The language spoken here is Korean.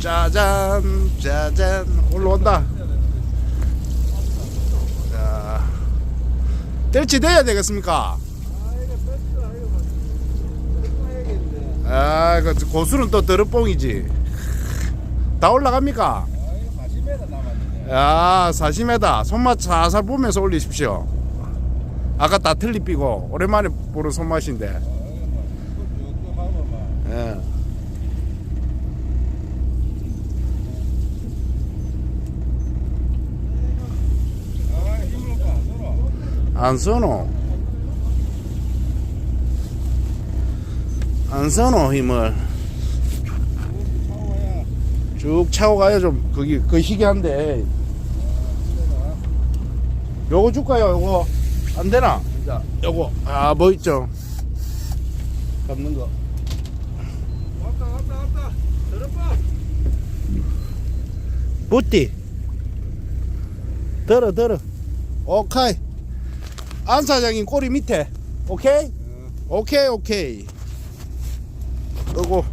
짜잔 짜잔 올라온다 자 뜰치 돼야 되겠습니까 아, 그 고수는 또 드럽봉이지. 다 올라갑니까? 야, 40m. 손맛 살살 보면서 올리십시오. 아까 다 틀리 삐고 오랜만에 보는 손맛인데. 안 써노. 안 써노 힘을. 쭉 차고 가요 좀 거기 그 희귀한데. 요거 줄까요 요거 안 되나? 자 요거 아 뭐 있죠? 잡는 거. 왔다 왔다 왔다 들어봐 부띠 들어 들어 오케이 안 사장님 꼬리 밑에. 오케이? 오케이 오케이. 끄고